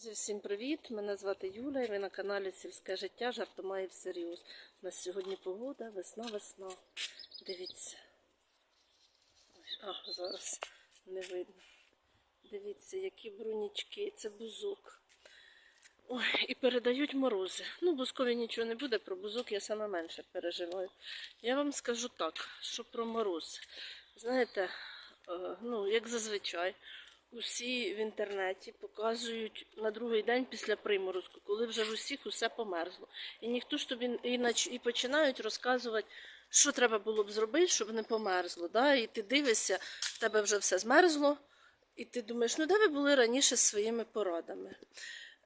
Друзі, всім привіт! Мене звати Юля і ви на каналі Сільське життя жартома і всерйоз. У нас сьогодні погода, весна, весна. Дивіться. А, зараз не видно. Дивіться, які брунічки, це бузок. Ой, і передають морози. Ну, бузкові нічого не буде, про бузок я саме менше переживаю. Я вам скажу так, що про мороз. Знаєте, е, ну, як зазвичай, усі в інтернеті показують на другий день після приморозку, коли вже в усіх усе померзло. І ніхто ж тобі і, починають розказувати, що треба було б зробити, щоб не померзло. Да? І ти дивишся, в тебе вже все змерзло, і ти думаєш, ну де ви були раніше з своїми порадами.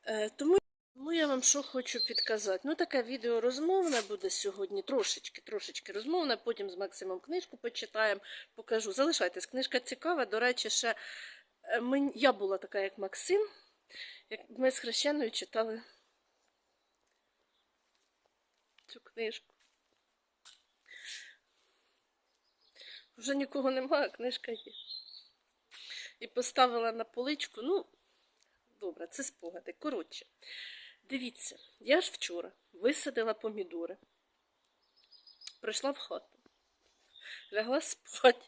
Е, тому, тому я вам що хочу підказати. Ну, таке відео розмовне буде сьогодні, трошечки, трошечки розмовне, потім з Максимом книжку почитаємо, покажу. Залишайтесь, книжка цікава. До речі, ще я була така, як Максим. Як ми з хрещеною читали цю книжку. Вже нікого немає, книжка є. І поставила на поличку. Ну, добре, це спогади. Коротше, дивіться, я ж вчора висадила помідори, прийшла в хату, лягла спати.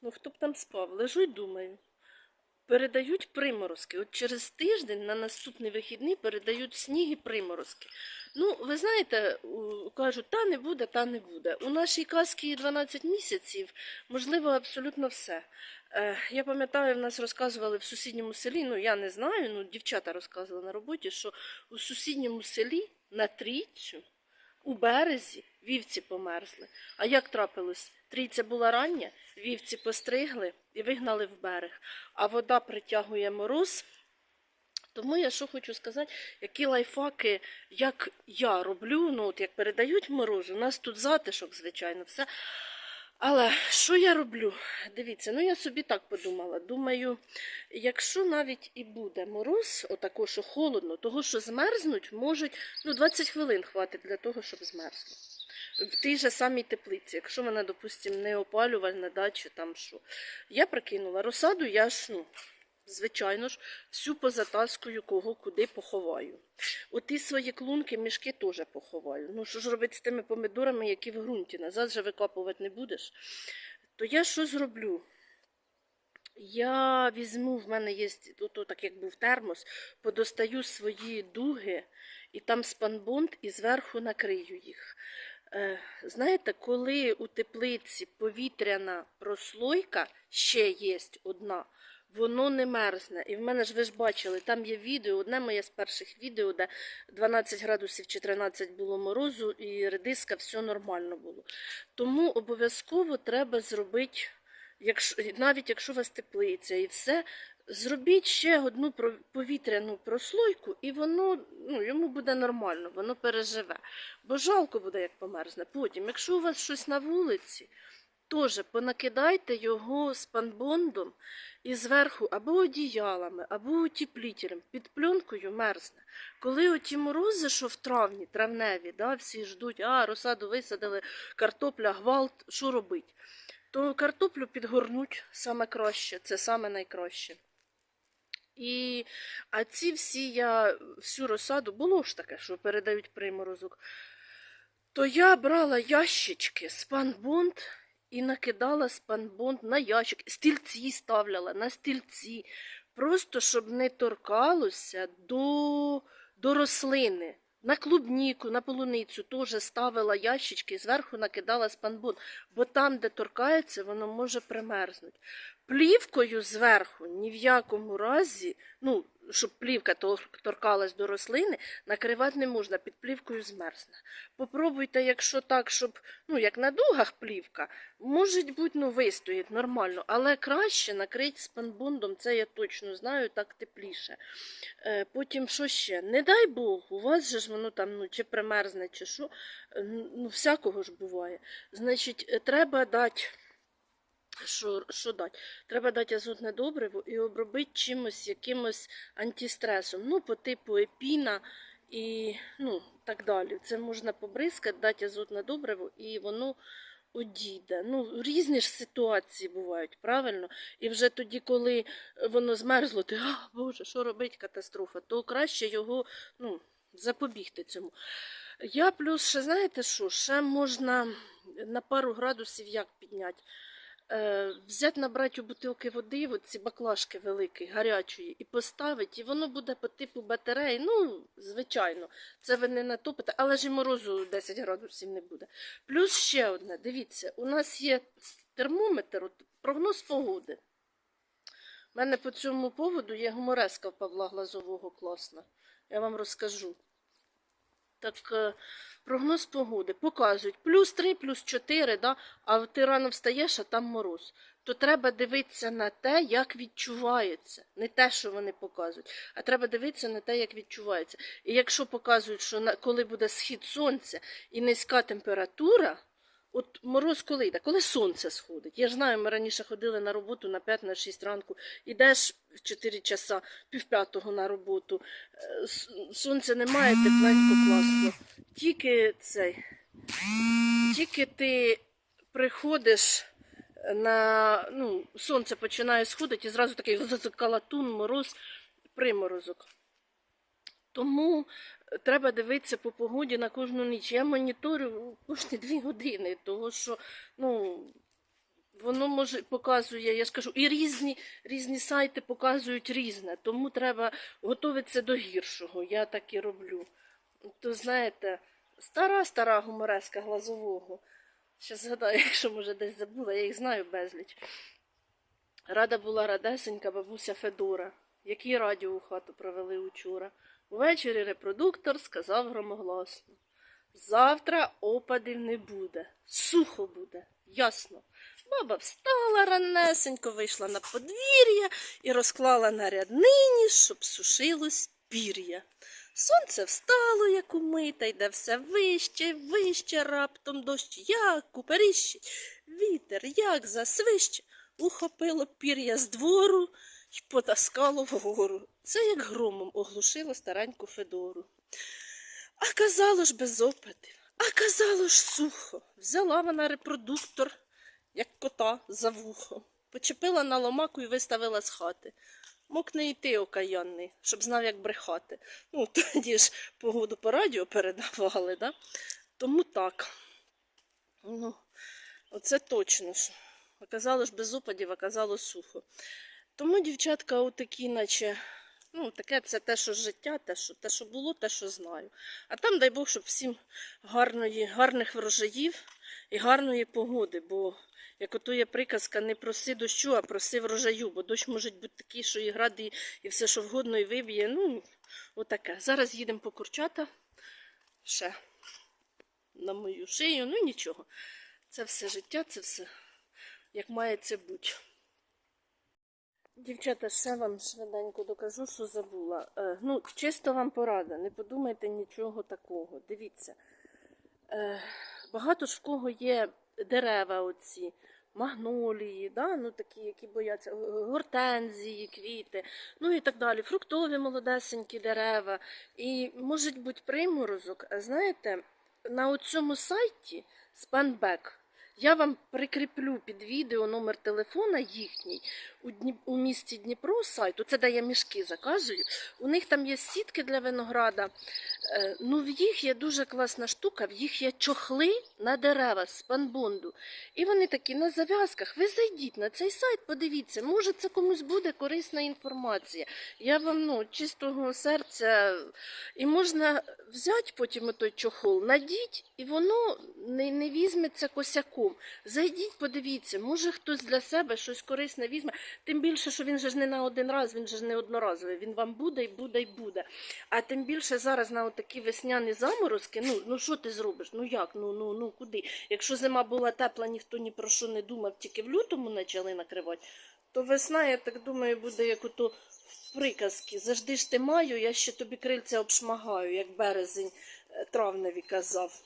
Ну, хто б там спав? Лежу й думаю. Передають приморозки. От через тиждень на наступний вихідний передають сніг і приморозки. Ну, ви знаєте, кажуть, та не буде, та не буде. У нашій казці 12 місяців можливо абсолютно все. Е, я пам'ятаю, в нас розказували в сусідньому селі, ну я не знаю, ну дівчата розказували на роботі, що у сусідньому селі на трійцю у березі вівці померзли. А як трапилось? Трійця була рання, вівці постригли і вигнали в берег, а вода притягує мороз. Тому я що хочу сказати, які лайфхаки, як я роблю, ну от як передають мороз, у нас тут затишок, звичайно, все. Але що я роблю? Дивіться, ну я собі так подумала. Думаю, якщо навіть і буде мороз, отако, що холодно, того, що змерзнуть, можуть, ну 20 хвилин хватить для того, щоб змерзло. В тій же самій теплиці, якщо вона, допустимо, не опалювальна дача, там що. Я прикинула розсаду, я ж, ну, звичайно ж, всю позатаскую, кого куди поховаю. Оті свої клунки, мішки теж поховаю. Ну, що ж робити з тими помідорами, які в ґрунті? Назад же викопувати не будеш. То я що зроблю? Я візьму, в мене є ото, так як був термос, подостаю свої дуги і там спанбонд і зверху накрию їх. Е, знаєте, коли у теплиці повітряна прослойка ще є одна, воно не мерзне. І в мене ж ви ж бачили, там є відео, одне моє з перших відео, де 12 градусів чи 13 було морозу, і редиска, все нормально було. Тому обов'язково треба зробити, якщо, навіть якщо у вас теплиця і все, зробіть ще одну повітряну прослойку, і воно ну, йому буде нормально, воно переживе. Бо жалко буде, як померзне. Потім, якщо у вас щось на вулиці, теж понакидайте його спанбондом і зверху або одіялами, або утеплітелем, під пленкою мерзне. Коли оті морози, що в травні, травневі, да, всі ждуть, а розсаду висадили, картопля, гвалт, що робить? То картоплю підгорнуть саме краще, це саме найкраще. І, а ці всі я всю розсаду, було ж таке, що передають приморозок, то я брала ящички спанбонд і накидала спанбонд на ящик, стільці ставляла на стільці, просто щоб не торкалося до, до рослини. На клубніку, на полуницю теж ставила ящички, зверху накидала спанбонд, бо там, де торкається, воно може примерзнути. Плівкою зверху ні в якому разі, ну, щоб плівка торкалась до рослини, накривати не можна, під плівкою змерзне. Попробуйте, якщо так, щоб, ну, як на дугах плівка, може бути, ну, вистоїть нормально, але краще накрити спанбондом, це я точно знаю, так тепліше. Е, потім, що ще? Не дай Бог, у вас же ж воно там, ну, чи примерзне, чи що, е, ну, всякого ж буває. Значить, е, треба дати. Що, що дати? Треба дати азотне добриво і обробити чимось, якимось антистресом, ну, по типу епіна і ну, так далі. Це можна побризкати, дати азотне добриво, і воно одійде. Ну, різні ж ситуації бувають, правильно? І вже тоді, коли воно змерзло, ти, а, Боже, що робить катастрофа, то краще його ну, запобігти цьому. Я плюс, ще знаєте що, ще можна на пару градусів як підняти. Е, взяти, набрати у бутилки води, от ці баклажки великі, гарячої, і поставити, і воно буде по типу батареї. Ну, звичайно, це ви не натопите, але ж і морозу 10 градусів не буде. Плюс ще одне, дивіться, у нас є термометр, от, прогноз погоди. У мене по цьому поводу є гумореска в Павла Глазового класна. Я вам розкажу. Так, е, прогноз погоди показують плюс 3, плюс 4, да? а ти рано встаєш, а там мороз. То треба дивитися на те, як відчувається. Не те, що вони показують, а треба дивитися на те, як відчувається. І якщо показують, що коли буде схід сонця і низька температура, от мороз коли йде? Коли сонце сходить. Я ж знаю, ми раніше ходили на роботу на 5 на ранку, ідеш в 4 часа, пів п'ятого на роботу. Е, Сонця немає, тепленько класно. Тільки цей. Тільки ти приходиш на ну, сонце починає сходити і зразу такий калатун, мороз, приморозок. Тому е, треба дивитися по погоді на кожну ніч. Я моніторю кожні дві години, тому що ну, воно може показує, я ж кажу, і різні, різні сайти показують різне, тому треба готуватися до гіршого. Я так і роблю. То знаєте, стара стара гумореска глазового. Ще згадаю, якщо може десь забула, я їх знаю безліч. Рада була радесенька бабуся Федора, які радіо у хату провели учора. Увечері репродуктор сказав громогласно. Завтра опадів не буде, сухо буде, ясно. Баба встала ранесенько, вийшла на подвір'я і розклала на ряднині, щоб сушилось пір'я. Сонце встало, як умита, йде все вище, вище, раптом дощ, як куперіщить, вітер, як засвище, ухопило пір'я з двору й потаскало вгору. Це як громом оглушило стареньку Федору. А казало ж без опитів, а казало ж сухо. Взяла вона репродуктор, як кота за вухо, почепила на ломаку і виставила з хати. Мок не йти окаянний, щоб знав, як брехати. Ну, тоді ж погоду по радіо передавали, да? Тому так. Ну, оце точно. що. Оказало ж без опадів, оказало сухо. Тому, дівчатка, отакі, наче, ну, таке це те, що життя, те, що, те, що було, те, що знаю. А там, дай Бог, щоб всім гарної, гарних врожаїв і гарної погоди, бо як ото є приказка, не проси дощу, а проси врожаю, бо дощ може бути такий, що і гради, і- і все, що вгодно, і виб'є. Ну, отаке. Зараз їдемо по курчата. Ще на мою шию, ну нічого. Це все життя, це все як має це бути. Дівчата, ще вам швиденько докажу, що забула. Е, ну, чисто вам порада, не подумайте нічого такого. Дивіться. Е, багато ж в кого є дерева оці, магнолії, да? ну, такі, які бояться, гортензії, квіти, ну і так далі. Фруктові молодесенькі дерева. І може бути приморозок. Знаєте, на цьому сайті Spanback я вам прикріплю під відео номер телефона їхній у, Дні... у місті Дніпро сайту. Це де я мішки заказую. У них там є сітки для винограда. Е, ну, в їх є дуже класна штука, в їх є чохли на дерева з панбонду. І вони такі на зав'язках. Ви зайдіть на цей сайт, подивіться, може це комусь буде корисна інформація. Я вам ну, чистого серця. І можна взяти потім той чохол, надіть, і воно не, не візьметься косяком. Зайдіть, подивіться, може хтось для себе щось корисне візьме. Тим більше, що він же ж не на один раз, він же ж не одноразовий. Він вам буде і буде і буде. А тим більше зараз на такі весняні заморозки, ну ну що ти зробиш? Ну як? Ну ну ну куди? Якщо зима була тепла, ніхто ні про що не думав, тільки в лютому почали накривати, то весна, я так думаю, буде як ото в приказки. Завжди ж ти маю, я ще тобі крильця обшмагаю, як березень е, травневі казав.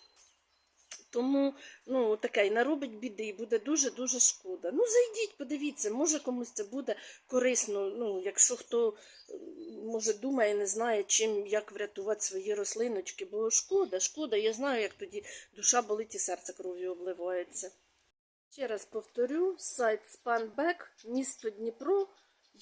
Тому ну, таке, і наробить біди, і буде дуже-дуже шкода. Ну, зайдіть, подивіться, може комусь це буде корисно. Ну, якщо хто е, може думає, не знає, чим як врятувати свої рослиночки, бо шкода, шкода. Я знаю, як тоді душа болить і серце кров'ю обливається. Ще раз повторю, сайт Spanback, місто Дніпро.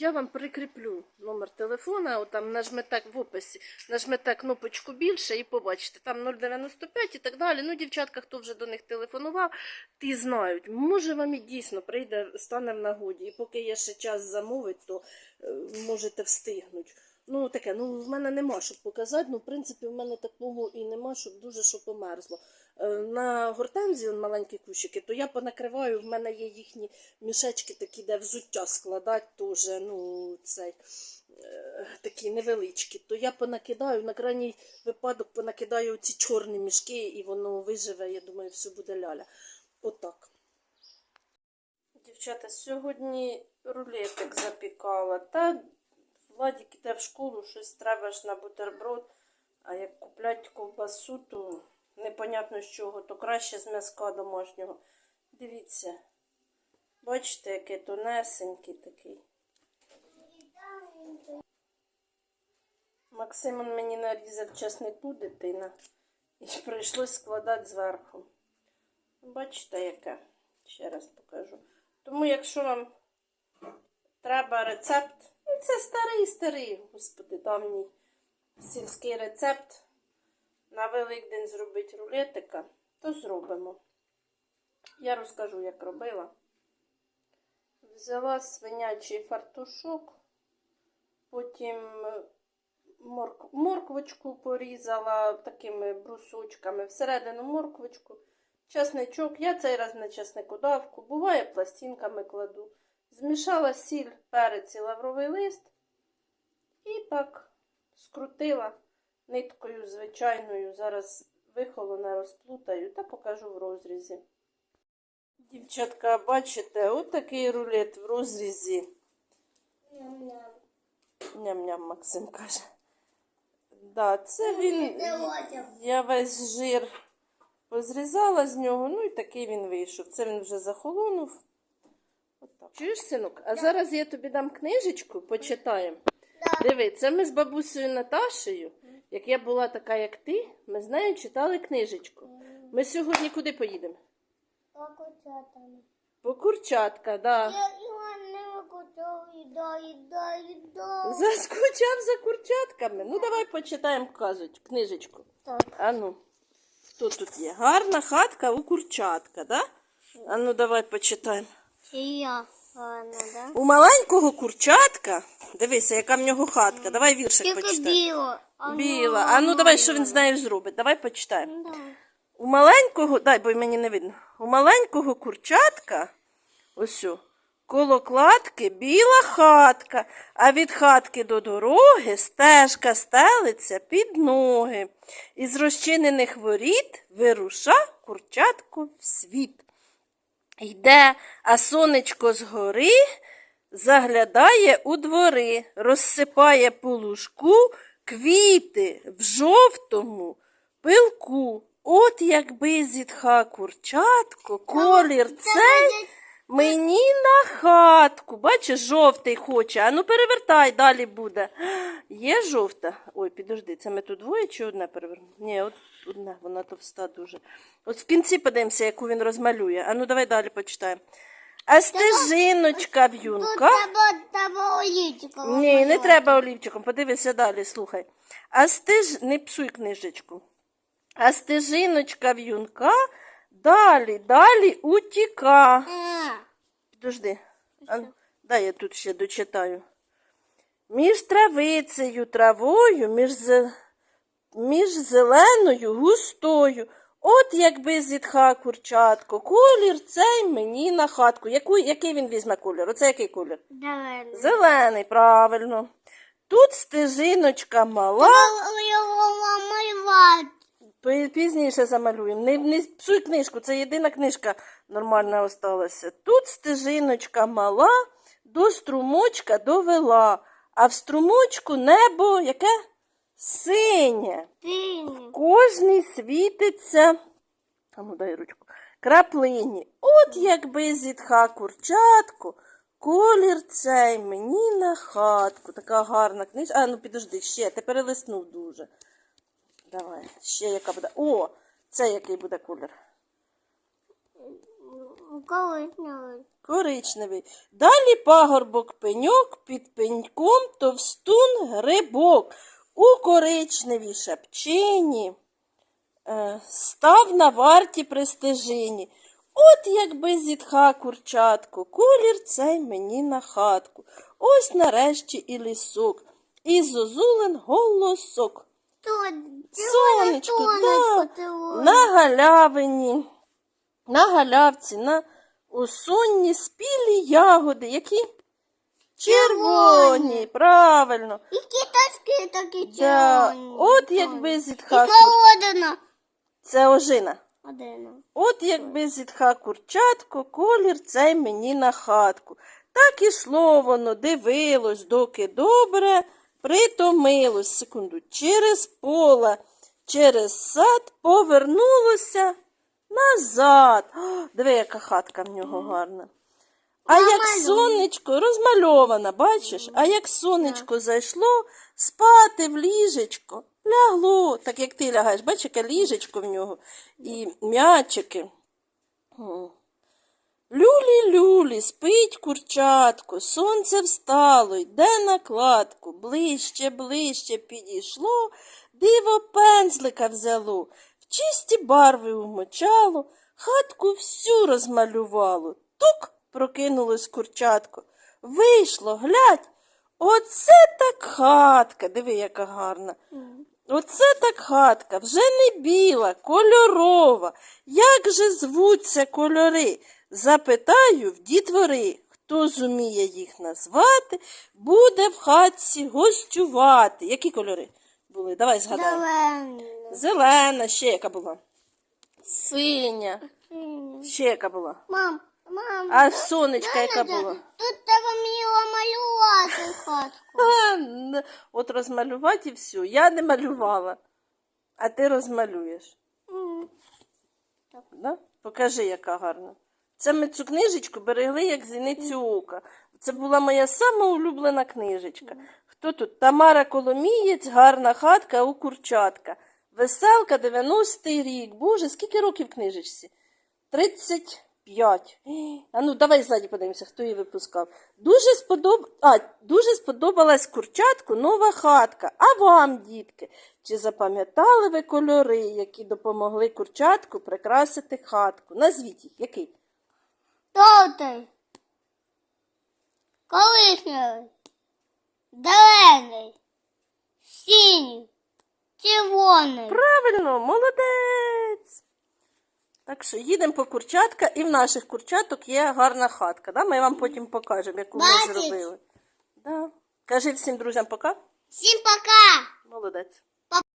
Я вам прикріплю номер телефона, от там нажмете в описі, нажмете кнопочку більше і побачите, там 095 і так далі. Ну, дівчатка, хто вже до них телефонував, ті знають. Може вам і дійсно прийде, стане в нагоді. І поки є ще час замовити, то е, можете встигнути. Ну, таке, ну в мене нема щоб показати. Ну, в принципі, в мене такого і нема, щоб дуже що померзло. Е, На гортензії он маленькі кущики, то я понакриваю, в мене є їхні мішечки такі, де взуття складати теж, ну, цей, е, такі невеличкі. То я понакидаю, на крайній випадок понакидаю ці чорні мішки, і воно виживе, я думаю, все буде ляля. Отак. Дівчата, сьогодні рулетик запікала. Та Владик іде в школу, щось треба ж на бутерброд. А як куплять ковбасу, то непонятно з чого, то краще з м'язка домашнього. Дивіться. Бачите, який тонесенький такий. Максим мені нарізав часнику дитина. І прийшлось складати зверху. Бачите, яке? Ще раз покажу. Тому, якщо вам треба рецепт, ну це старий старий, господи, давній сільський рецепт. На Великдень зробити рулетика, то зробимо. Я розкажу, як робила. Взяла свинячий фартушок, потім е, морк... морквочку порізала такими брусочками, всередину морквочку, чесничок. Я цей раз на чесникодавку, буває пластинками кладу. Змішала сіль, перець і лавровий лист і так скрутила ниткою звичайною. Зараз вихолоне розплутаю та покажу в розрізі. Дівчатка, бачите, отакий рулет в розрізі. Ням-ням, Максим каже. Да, це він. Я весь жир позрізала з нього, ну і такий він вийшов. Це він вже захолонув. Отак. Чуєш, синок? А зараз я тобі дам книжечку, почитаємо. Диви, це ми з бабусею Наташею, як я була така, як ти, ми з нею читали книжечку. Ми сьогодні куди поїдемо? По Курчатка, да. Не викучав, їда, їда, їда. Заскучав за курчатками. Ну, давай почитаємо казочку, книжечку. Так. А ну, хто тут є? Гарна хатка у курчатка, да? А ну, давай почитаємо. Я. Ладно, да? У маленького курчатка, дивися, яка в нього хатка. Давай віршик почитаємо. А Біла. ну, А ну давай, що він з нею зробить? Давай почитаємо. У маленького, дай, бо мені не видно. У маленького курчатка, ось коло кладки біла хатка, а від хатки до дороги стежка стелиться під ноги. Із розчинених воріт вируша курчатко в світ. Йде, а сонечко згори заглядає у двори, розсипає по лужку квіти в жовтому пилку. От якби зітха курчатко, колір цей мені на хатку. Бачиш, жовтий хоче. А ну перевертай, далі буде. Є жовта. Ой, підожди, це ми тут двоє чи одне перевернемо? Ні, от одне, вона товста дуже. От в кінці подивимося, яку він розмалює. А ну давай далі почитаємо. А стежиночка Тут в'юнка. треба, треба олівчиком. Ні, не треба олівчиком, подивися далі, слухай. А стеж... не псуй книжечку. А стежиночка в'юнка далі, далі утіка. Підожди. А, дай я тут ще дочитаю. Між травицею, травою, між, зе... між зеленою, густою. От якби зітха курчатко, колір цей мені на хатку. Яку, який він візьме колір? Оце який колір? Давай. Зелений, правильно. Тут стежиночка мала. Його. Пізніше замалюємо. Не, не псуй книжку, це єдина книжка нормальна осталася. Тут стежиночка мала, до струмочка довела, а в струмочку небо яке? Синє. Ти. Кожний світиться. А ну дай ручку. Краплині. От якби зітха курчатку, колір цей мені на хатку. Така гарна книжка. А ну підожди, ще, ти перелиснув дуже. Давай, ще яка буде. О, це який буде колір. Коричневий. Коричневий. Далі пагорбок пеньок, під пеньком товстун грибок. У коричневій шапчині е, став на варті при стежині. От якби зітха курчатко, колір цей мені на хатку. Ось нарешті і лісок, і зозулин голосок. Сонечко, да, на галявині, на галявці, на осонні спілі ягоди, які червоні, правильно. І кіточки такі Да. червоні. От якби зітха І кур... холодно. Це ожина. Одина. От якби зітха курчатко, колір цей мені на хатку. Так ішло воно, дивилось, доки добре притомилось. Секунду, через поле, через сад повернулося назад. О, диви, яка хатка в нього гарна. А як сонечко розмальована, бачиш? А як сонечко зайшло, спати в ліжечко, лягло, так як ти лягаєш, бачиш, яке ліжечко в нього, і м'ячики. Люлі-люлі, спить курчатко, сонце встало, йде на кладку, ближче, ближче підійшло, диво пензлика взяло, в чисті барви умочало, хатку всю розмалювало. Тук прокинулось курчатко. Вийшло, глядь, оце так хатка, диви, яка гарна. Оце так хатка, вже не біла, кольорова. Як же звуться кольори? Запитаю в дітвори. Хто зуміє їх назвати, буде в хатці гостювати. Які кольори були? Давай згадаємо. Зелений. Зелена, ще яка була? Синя. Ще яка була? Мам, мам. А сонечка яка була? Тут треба мило малювати хатку. А, От розмалювати і все. Я не малювала, а ти розмалюєш. М. Да? Покажи, яка гарна. Це ми цю книжечку берегли як зіницю ока. Це була моя сама улюблена книжечка. Хто тут? Тамара Коломієць, гарна хатка у Курчатка. Веселка, 90-й рік. Боже, скільки років книжечці? 35. Ей, А ну, давай ззаді подивимося, хто її випускав. Дуже, сподоб... а, дуже сподобалась Курчатку нова хатка. А вам, дітки, чи запам'ятали ви кольори, які допомогли Курчатку прикрасити хатку? Назвіть їх, який? Жовтий. Коричневий. Зелений. Синій. Червоний. Правильно, молодець. Так що їдемо по курчатка, і в наших курчаток є гарна хатка. Да? Ми вам потім покажемо, яку ми Бачить. зробили. Да. Кажи всім друзям пока. Всім пока. Молодець.